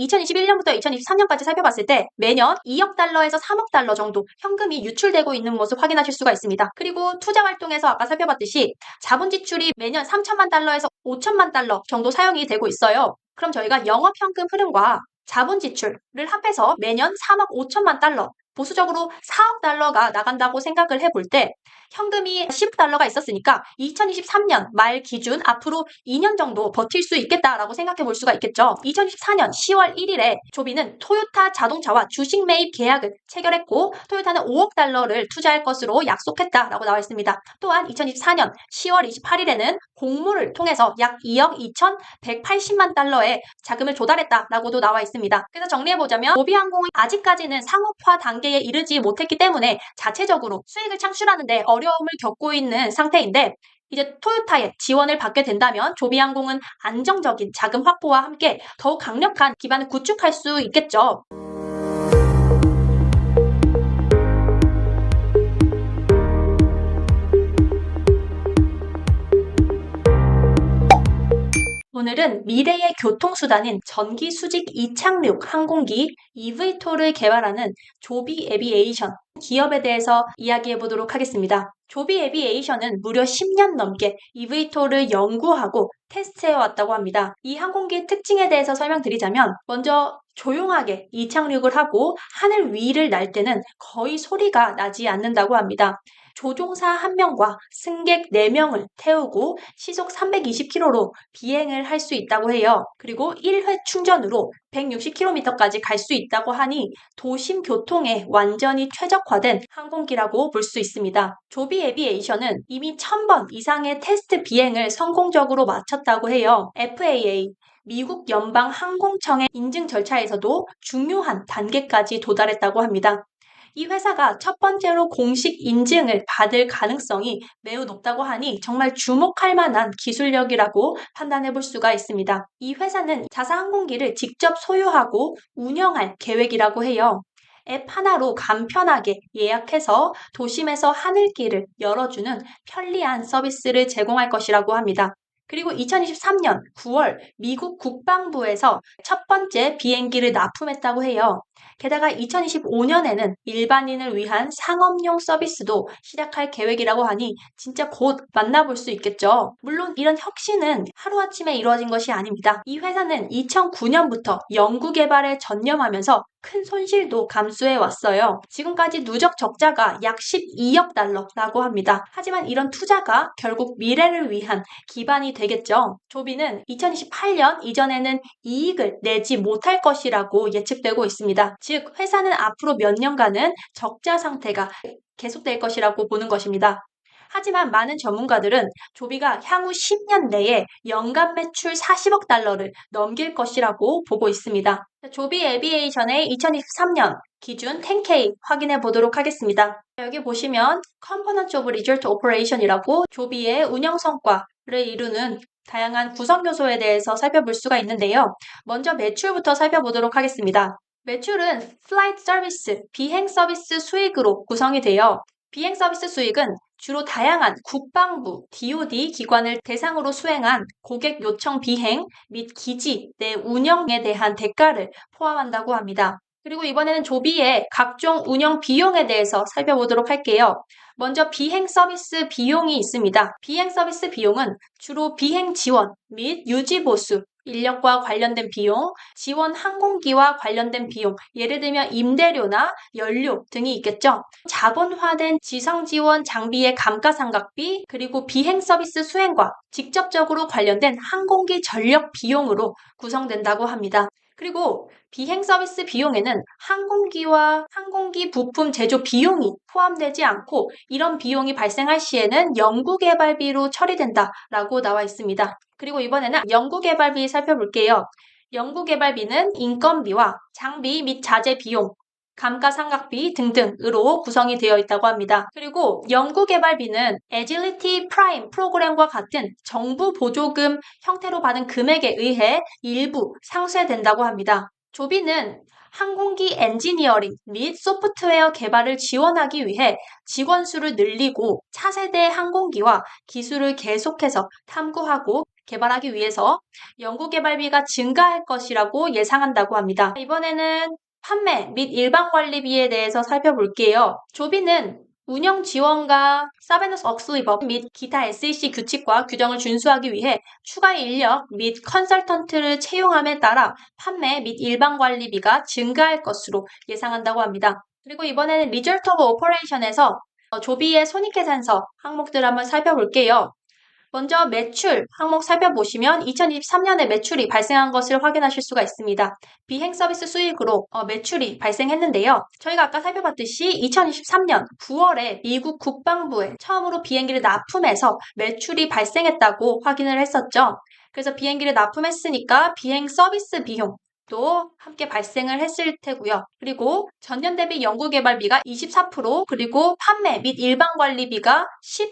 2021년부터 2023년까지 살펴봤을 때 매년 2억 달러에서 3억 달러 정도 현금이 유출되고 있는 모습 확인하실 수가 있습니다. 그리고 투자 활동에서 아까 살펴봤듯이 자본 지출이 매년 3천만 달러에서 5천만 달러 정도 사용이 되고 있어요. 그럼 저희가 영업 현금 흐름과 자본 지출을 합해서 매년 3억 5천만 달러 보수적으로 4억 달러가 나간다고 생각을 해볼 때 현금이 10억 달러가 있었으니까 2023년 말 기준 앞으로 2년 정도 버틸 수 있겠다라고 생각해 볼 수가 있겠죠. 2024년 10월 1일에 조비는 토요타 자동차와 주식 매입 계약을 체결했고 토요타는 5억 달러를 투자할 것으로 약속했다라고 나와 있습니다. 또한 2024년 10월 28일에는 공모를 통해서 약 2억 2,180만 달러의 자금을 조달했다라고도 나와 있습니다. 그래서 정리해 보자면 모비항공은 아직까지는 상업화 단계 에 이르지 못했기 때문에 자체적으로 수익을 창출하는데 어려움을 겪고 있는 상태인데 이제 토요타의 지원을 받게 된다면 조비항공은 안정적인 자금 확보와 함께 더욱 강력한 기반을 구축할 수 있겠죠. 오늘은 미래의 교통수단인 전기 수직 이착륙 항공기 EV토를 개발하는 조비 에비에이션 기업에 대해서 이야기해 보도록 하겠습니다. 조비 에비에이션은 무려 10년 넘게 EV토를 연구하고 테스트해 왔다고 합니다. 이 항공기의 특징에 대해서 설명드리자면 먼저 조용하게 이착륙을 하고 하늘 위를 날 때는 거의 소리가 나지 않는다고 합니다. 조종사 1명과 승객 4명을 태우고 시속 320km로 비행을 할 수 있다고 해요. 그리고 1회 충전으로 160km까지 갈 수 있다고 하니 도심 교통에 완전히 최적화된 항공기라고 볼 수 있습니다. 조비 에비에이션은 이미 1000번 이상의 테스트 비행을 성공적으로 마쳤다고 해요. FAA 미국 연방 항공청의 인증 절차에서도 중요한 단계까지 도달했다고 합니다. 이 회사가 첫 번째로 공식 인증을 받을 가능성이 매우 높다고 하니 정말 주목할 만한 기술력이라고 판단해 볼 수가 있습니다. 이 회사는 자사 항공기를 직접 소유하고 운영할 계획이라고 해요. 앱 하나로 간편하게 예약해서 도심에서 하늘길을 열어주는 편리한 서비스를 제공할 것이라고 합니다. 그리고 2023년 9월 미국 국방부에서 첫 번째 비행기를 납품했다고 해요. 게다가 2025년에는 일반인을 위한 상업용 서비스도 시작할 계획이라고 하니 진짜 곧 만나볼 수 있겠죠. 물론 이런 혁신은 하루아침에 이루어진 것이 아닙니다. 이 회사는 2009년부터 연구 개발에 전념하면서 큰 손실도 감수해 왔어요. 지금까지 누적 적자가 약 12억 달러라고 합니다. 하지만 이런 투자가 결국 미래를 위한 기반이 되겠죠. 조비는 2028년 이전에는 이익을 내지 못할 것이라고 예측되고 있습니다. 즉, 회사는 앞으로 몇 년간은 적자 상태가 계속될 것이라고 보는 것입니다. 하지만 많은 전문가들은 조비가 향후 10년 내에 연간 매출 40억 달러를 넘길 것이라고 보고 있습니다. 조비 에비에이션의 2023년 기준 10K 확인해 보도록 하겠습니다. 여기 보시면 Component of Result Operation이라고 조비의 운영 성과를 이루는 다양한 구성 요소에 대해서 살펴볼 수가 있는데요. 먼저 매출부터 살펴보도록 하겠습니다. 매출은 플라이트 서비스, 비행 서비스 수익으로 구성이 되어 비행 서비스 수익은 주로 다양한 국방부, DoD 기관을 대상으로 수행한 고객 요청 비행 및 기지 내 운영에 대한 대가를 포함한다고 합니다. 그리고 이번에는 조비의 각종 운영 비용에 대해서 살펴보도록 할게요. 먼저 비행 서비스 비용이 있습니다. 비행 서비스 비용은 주로 비행 지원 및 유지 보수, 인력과 관련된 비용, 지원 항공기와 관련된 비용, 예를 들면 임대료나 연료 등이 있겠죠. 자본화된 지상 지원 장비의 감가상각비, 그리고 비행 서비스 수행과 직접적으로 관련된 항공기 전력 비용으로 구성된다고 합니다. 그리고 비행 서비스 비용에는 항공기와 항공기 부품 제조 비용이 포함되지 않고 이런 비용이 발생할 시에는 연구개발비로 처리된다라고 나와 있습니다. 그리고 이번에는 연구개발비 살펴볼게요. 연구개발비는 인건비와 장비 및 자재 비용, 감가상각비 등등으로 구성이 되어 있다고 합니다. 그리고 연구개발비는 Agility Prime 프로그램과 같은 정부 보조금 형태로 받은 금액에 의해 일부 상쇄된다고 합니다. 조비는 항공기 엔지니어링 및 소프트웨어 개발을 지원하기 위해 직원 수를 늘리고 차세대 항공기와 기술을 계속해서 탐구하고 개발하기 위해서 연구개발비가 증가할 것이라고 예상한다고 합니다. 이번에는 판매 및 일반 관리비에 대해서 살펴볼게요. 조비는 운영 지원과 사베너스 억슬리법 및 기타 SEC 규칙과 규정을 준수하기 위해 추가 인력 및 컨설턴트를 채용함에 따라 판매 및 일반 관리비가 증가할 것으로 예상한다고 합니다. 그리고 이번에는 리절트 오브 오퍼레이션에서 어, 조비의 손익계산서 항목들 한번 살펴볼게요. 먼저 매출 항목 살펴보시면 2023년에 매출이 발생한 것을 확인하실 수가 있습니다. 비행 서비스 수익으로 어, 매출이 발생했는데요. 저희가 아까 살펴봤듯이 2023년 9월에 미국 국방부에 처음으로 비행기를 납품해서 매출이 발생했다고 확인을 했었죠. 그래서 비행기를 납품했으니까 비행 서비스 비용 도 함께 발생을 했을 테고요. 그리고 전년 대비 연구 개발비가 24% 그리고 판매 및 일반 관리비가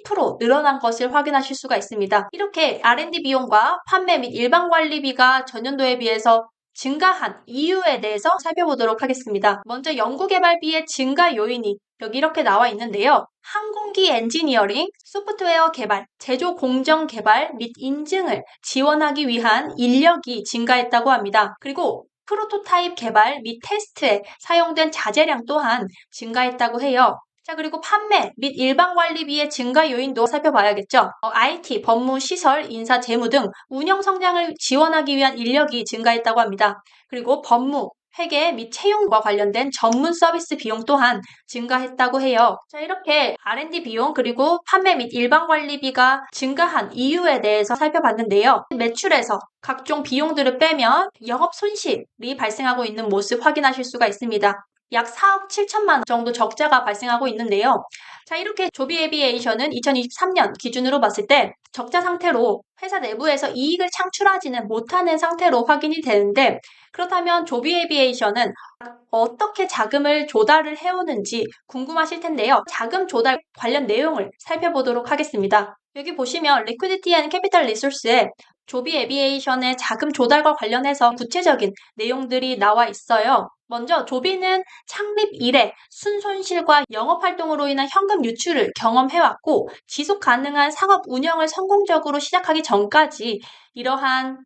10% 늘어난 것을 확인하실 수가 있습니다. 이렇게 R&D 비용과 판매 및 일반 관리비가 전년도에 비해서 증가한 이유에 대해서 살펴보도록 하겠습니다. 먼저 연구개발비의 증가 요인이 여기 이렇게 나와 있는데요. 항공기 엔지니어링, 소프트웨어 개발, 제조 공정 개발 및 인증을 지원하기 위한 인력이 증가했다고 합니다. 그리고 프로토타입 개발 및 테스트에 사용된 자재량 또한 증가했다고 해요. 자, 그리고 판매 및 일반 관리비의 증가 요인도 살펴봐야겠죠. 어, IT, 법무, 시설, 인사, 재무 등 운영 성장을 지원하기 위한 인력이 증가했다고 합니다. 그리고 법무, 회계 및 채용과 관련된 전문 서비스 비용 또한 증가했다고 해요. 자, 이렇게 R&D 비용 그리고 판매 및 일반 관리비가 증가한 이유에 대해서 살펴봤는데요. 매출에서 각종 비용들을 빼면 영업 손실이 발생하고 있는 모습 확인하실 수가 있습니다. 약 4억 7천만 원 정도 적자가 발생하고 있는데요. 자, 이렇게 조비 에비에이션은 2023년 기준으로 봤을 때 적자 상태로 회사 내부에서 이익을 창출하지는 못하는 상태로 확인이 되는데 그렇다면 조비 에비에이션은 어떻게 자금을 조달을 해오는지 궁금하실 텐데요. 자금 조달 관련 내용을 살펴보도록 하겠습니다. 여기 보시면 리퀴디티 앤 캐피탈 리소스에 조비 에비에이션의 자금 조달과 관련해서 구체적인 내용들이 나와 있어요. 먼저 조비는 창립 이래 순손실과 영업활동으로 인한 현금 유출을 경험해왔고 지속 가능한 상업 운영을 성공적으로 시작하기 전까지 이러한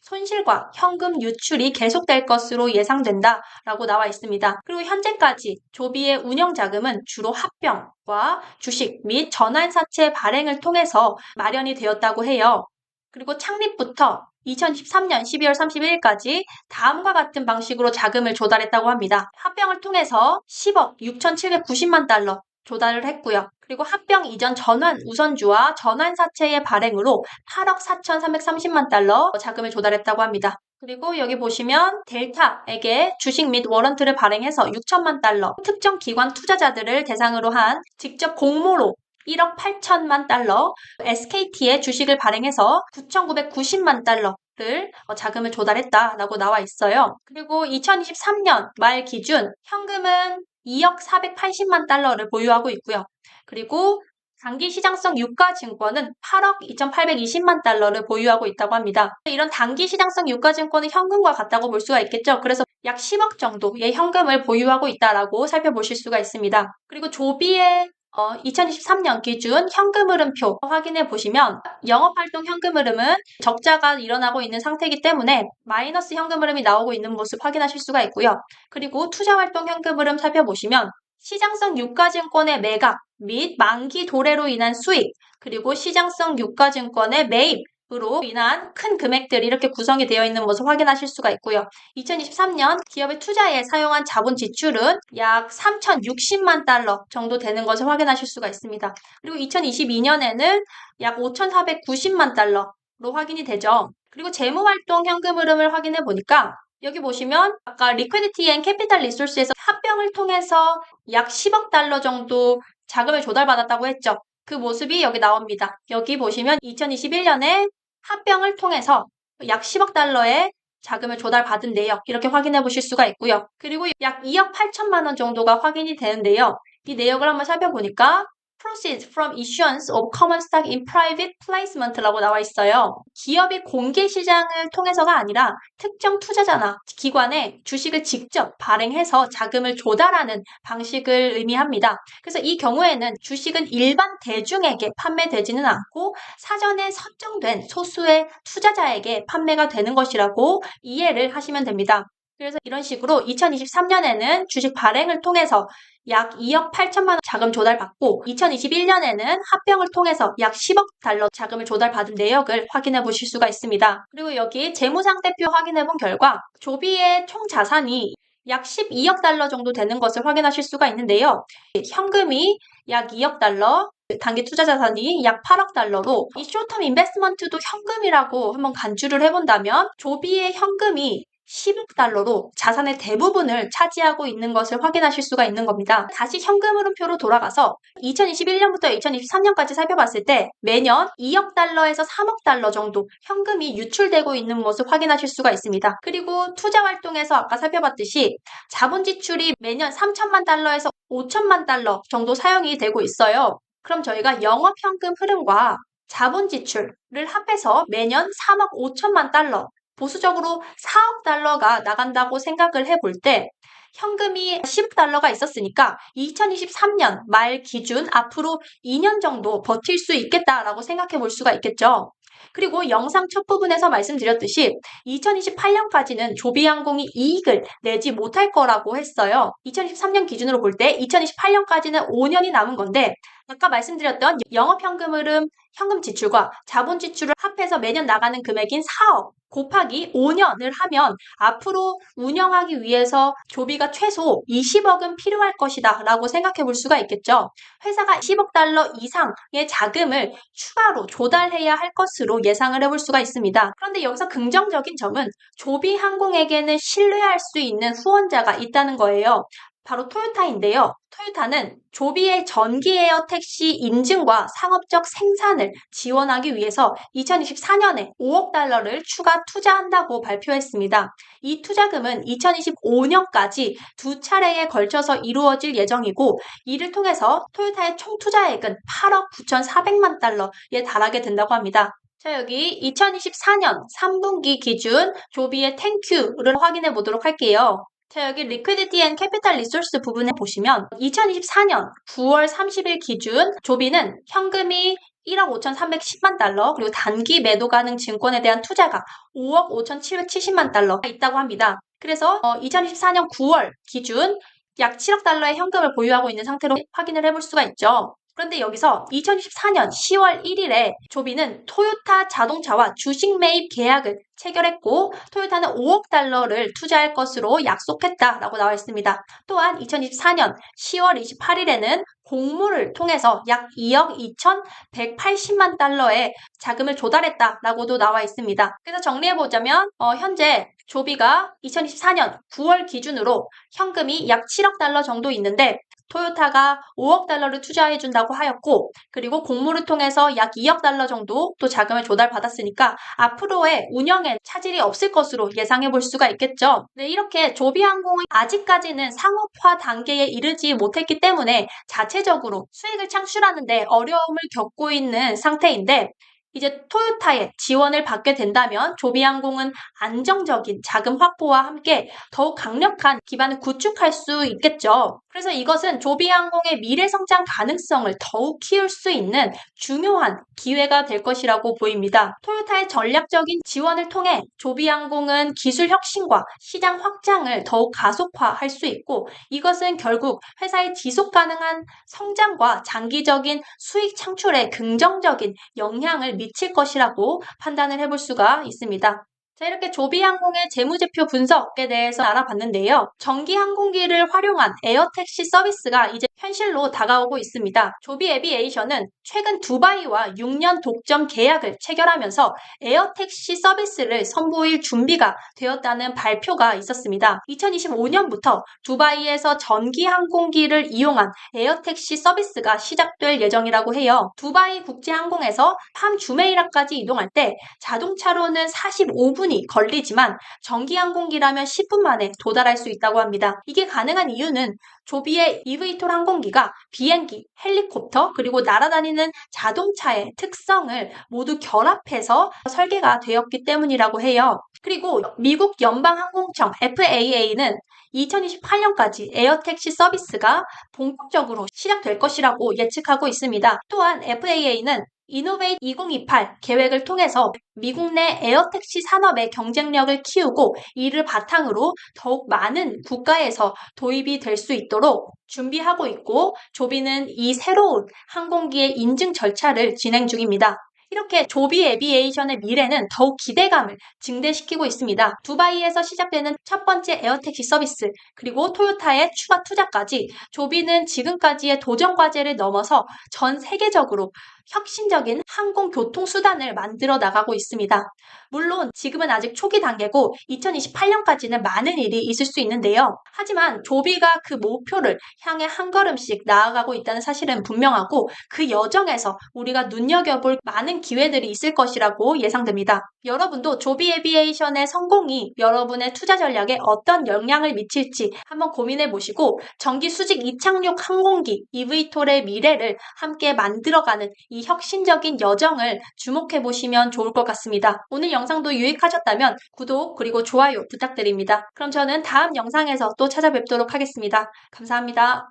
손실과 현금 유출이 계속될 것으로 예상된다 라고 나와 있습니다. 그리고 현재까지 조비의 운영 자금은 주로 합병과 주식 및 전환사채 발행을 통해서 마련이 되었다고 해요. 그리고 창립부터 2013년 12월 31일까지 다음과 같은 방식으로 자금을 조달했다고 합니다. 합병을 통해서 10억 6,790만 달러 조달을 했고요. 그리고 합병 이전 전환 우선주와 전환 사채의 발행으로 8억 4,330만 달러 자금을 조달했다고 합니다. 그리고 여기 보시면 델타에게 주식 및 워런트를 발행해서 6천만 달러, 특정 기관 투자자들을 대상으로 한 직접 공모로 1억 8천만 달러, SKT의 주식을 발행해서 9,990만 달러를 어, 자금을 조달했다라고 나와 있어요. 그리고 2023년 말 기준 현금은 2억 480만 달러를 보유하고 있고요. 그리고 단기 시장성 유가 증권은 8억 2,820만 달러를 보유하고 있다고 합니다. 이런 단기 시장성 유가 증권은 현금과 같다고 볼 수가 있겠죠. 그래서 약 10억 정도의 현금을 보유하고 있다라고 살펴보실 수가 있습니다. 그리고 조비의 어, 2023년 기준 현금 흐름표 확인해 보시면 영업활동 현금 흐름은 적자가 일어나고 있는 상태이기 때문에 마이너스 현금 흐름이 나오고 있는 모습 확인하실 수가 있고요. 그리고 투자활동 현금 흐름 살펴보시면 시장성 유가증권의 매각 및 만기 도래로 인한 수익, 그리고 시장성 유가증권의 매입, 으로 인한 큰 금액들이 이렇게 구성이 되어 있는 모습 확인하실 수가 있고요. 2023년 기업의 투자에 사용한 자본 지출은 약 3,060만 달러 정도 되는 것을 확인하실 수가 있습니다. 그리고 2022년에는 약 5,490만 달러로 확인이 되죠. 그리고 재무활동 현금 흐름을 확인해 보니까 여기 보시면 아까 리퀴디티 앤 캐피탈 리소스에서 합병을 통해서 약 10억 달러 정도 자금을 조달받았다고 했죠. 그 모습이 여기 나옵니다. 여기 보시면 2021년에 합병을 통해서 약 10억 달러의 자금을 조달받은 내역 이렇게 확인해 보실 수가 있고요. 그리고 약 2억 8천만 원 정도가 확인이 되는데요. 이 내역을 한번 살펴보니까 proceeds from issuance of common stock in private placement라고 나와 있어요. 기업이 공개 시장을 통해서가 아니라 특정 투자자나 기관에 주식을 직접 발행해서 자금을 조달하는 방식을 의미합니다. 그래서 이 경우에는 주식은 일반 대중에게 판매되지는 않고 사전에 선정된 소수의 투자자에게 판매가 되는 것이라고 이해를 하시면 됩니다. 그래서 이런 식으로 2023년에는 주식 발행을 통해서 약 2억 8천만 원 자금 조달받고 2021년에는 합병을 통해서 약 10억 달러 자금을 조달받은 내역을 확인해 보실 수가 있습니다. 그리고 여기 재무상태표 확인해 본 결과 조비의 총 자산이 약 12억 달러 정도 되는 것을 확인하실 수가 있는데요. 현금이 약 2억 달러, 단기 투자 자산이 약 8억 달러로 이 쇼텀 인베스먼트도 현금이라고 한번 간주를 해본다면 조비의 현금이 10억 달러로 자산의 대부분을 차지하고 있는 것을 확인하실 수가 있는 겁니다. 다시 현금 흐름표로 돌아가서 2021년부터 2023년까지 살펴봤을 때 매년 2억 달러에서 3억 달러 정도 현금이 유출되고 있는 모습 확인하실 수가 있습니다. 그리고 투자 활동에서 아까 살펴봤듯이 자본 지출이 매년 3천만 달러에서 5천만 달러 정도 사용이 되고 있어요. 그럼 저희가 영업 현금 흐름과 자본 지출을 합해서 매년 3억 5천만 달러 보수적으로 4억 달러가 나간다고 생각을 해볼 때 현금이 10억 달러가 있었으니까 2023년 말 기준 앞으로 2년 정도 버틸 수 있겠다라고 생각해 볼 수가 있겠죠. 그리고 영상 첫 부분에서 말씀드렸듯이 2028년까지는 조비항공이 이익을 내지 못할 거라고 했어요. 2023년 기준으로 볼 때 2028년까지는 5년이 남은 건데 아까 말씀드렸던 영업현금 흐름, 현금 지출과 자본 지출을 합해서 매년 나가는 금액인 4억 곱하기 5년을 하면 앞으로 운영하기 위해서 조비가 최소 20억은 필요할 것이다 라고 생각해 볼 수가 있겠죠. 회사가 10억 달러 이상의 자금을 추가로 조달해야 할 것으로 예상을 해볼 수가 있습니다. 그런데 여기서 긍정적인 점은 조비 항공에게는 신뢰할 수 있는 후원자가 있다는 거예요. 바로 토요타인데요. 토요타는 조비의 전기 에어 택시 인증과 상업적 생산을 지원하기 위해서 2024년에 5억 달러를 추가 투자한다고 발표했습니다. 이 투자금은 2025년까지 두 차례에 걸쳐서 이루어질 예정이고 이를 통해서 토요타의 총 투자액은 8억 9,400만 달러에 달하게 된다고 합니다. 자, 여기 2024년 3분기 기준 조비의 탱큐를 확인해 보도록 할게요. 자, 여기 리퀴디티 앤 캐피탈 리소스 부분에 보시면 2024년 9월 30일 기준 조비는 현금이 1억 5,310만 달러, 그리고 단기 매도 가능 증권에 대한 투자가 5억 5,770만 달러가 있다고 합니다. 그래서 2024년 9월 기준 약 7억 달러의 현금을 보유하고 있는 상태로 확인을 해볼 수가 있죠. 그런데 여기서 2024년 10월 1일에 조비는 토요타 자동차와 주식 매입 계약을 체결했고 토요타는 5억 달러를 투자할 것으로 약속했다라고 나와 있습니다. 또한 2024년 10월 28일에는 공모를 통해서 약 2억 2,180만 달러의 자금을 조달했다라고도 나와 있습니다. 그래서 정리해보자면 어, 현재 조비가 2024년 9월 기준으로 현금이 약 7억 달러 정도 있는데 토요타가 5억 달러를 투자해준다고 하였고, 그리고 공모를 통해서 약 2억 달러 정도 또 자금을 조달받았으니까 앞으로의 운영에 차질이 없을 것으로 예상해 볼 수가 있겠죠. 네, 이렇게 조비항공은 아직까지는 상업화 단계에 이르지 못했기 때문에 자체적으로 수익을 창출하는데 어려움을 겪고 있는 상태인데, 이제 토요타의 지원을 받게 된다면 조비항공은 안정적인 자금 확보와 함께 더욱 강력한 기반을 구축할 수 있겠죠. 그래서 이것은 조비항공의 미래 성장 가능성을 더욱 키울 수 있는 중요한 기회가 될 것이라고 보입니다. 토요타의 전략적인 지원을 통해 조비항공은 기술 혁신과 시장 확장을 더욱 가속화할 수 있고 이것은 결국 회사의 지속 가능한 성장과 장기적인 수익 창출에 긍정적인 영향을 미칠 것이라고 판단을 해볼 수가 있습니다. 자, 이렇게 조비항공의 재무제표 분석에 대해서 알아봤는데요. 전기 항공기를 활용한 에어택시 서비스가 이제 현실로 다가오고 있습니다. 조비 에비에이션은 최근 두바이와 6년 독점 계약을 체결하면서 에어택시 서비스를 선보일 준비가 되었다는 발표가 있었습니다. 2025년부터 두바이에서 전기 항공기를 이용한 에어택시 서비스가 시작될 예정이라고 해요. 두바이 국제항공에서 밤 주메이라까지 이동할 때 자동차로는 45분 10분이 걸리지만 전기 항공기라면 10분 만에 도달할 수 있다고 합니다. 이게 가능한 이유는 조비의 이브이톨 항공기가 비행기, 헬리콥터, 그리고 날아다니는 자동차의 특성을 모두 결합해서 설계가 되었기 때문이라고 해요. 그리고 미국 연방항공청 FAA는 2028년까지 에어택시 서비스가 본격적으로 시작될 것이라고 예측하고 있습니다. 또한 FAA는 이노베이트 2028 계획을 통해서 미국 내 에어택시 산업의 경쟁력을 키우고 이를 바탕으로 더욱 많은 국가에서 도입이 될 수 있도록 준비하고 있고 조비는 이 새로운 항공기의 인증 절차를 진행 중입니다. 이렇게 조비 에비에이션의 미래는 더욱 기대감을 증대시키고 있습니다. 두바이에서 시작되는 첫 번째 에어택시 서비스, 그리고 토요타의 추가 투자까지 조비는 지금까지의 도전 과제를 넘어서 전 세계적으로 혁신적인 항공 교통 수단을 만들어 나가고 있습니다. 물론 지금은 아직 초기 단계고 2028년까지는 많은 일이 있을 수 있는데요. 하지만 조비가 그 목표를 향해 한 걸음씩 나아가고 있다는 사실은 분명하고 그 여정에서 우리가 눈여겨볼 많은 기회들이 있을 것이라고 예상됩니다. 여러분도 조비 에비에이션의 성공이 여러분의 투자 전략에 어떤 영향을 미칠지 한번 고민해 보시고 전기 수직 이착륙 항공기 이브이톨의 미래를 함께 만들어가는 이 혁신적인 여정을 주목해 보시면 좋을 것 같습니다. 오늘 영상도 유익하셨다면 구독 그리고 좋아요 부탁드립니다. 그럼 저는 다음 영상에서 또 찾아뵙도록 하겠습니다. 감사합니다.